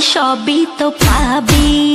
সবই তো পাবি।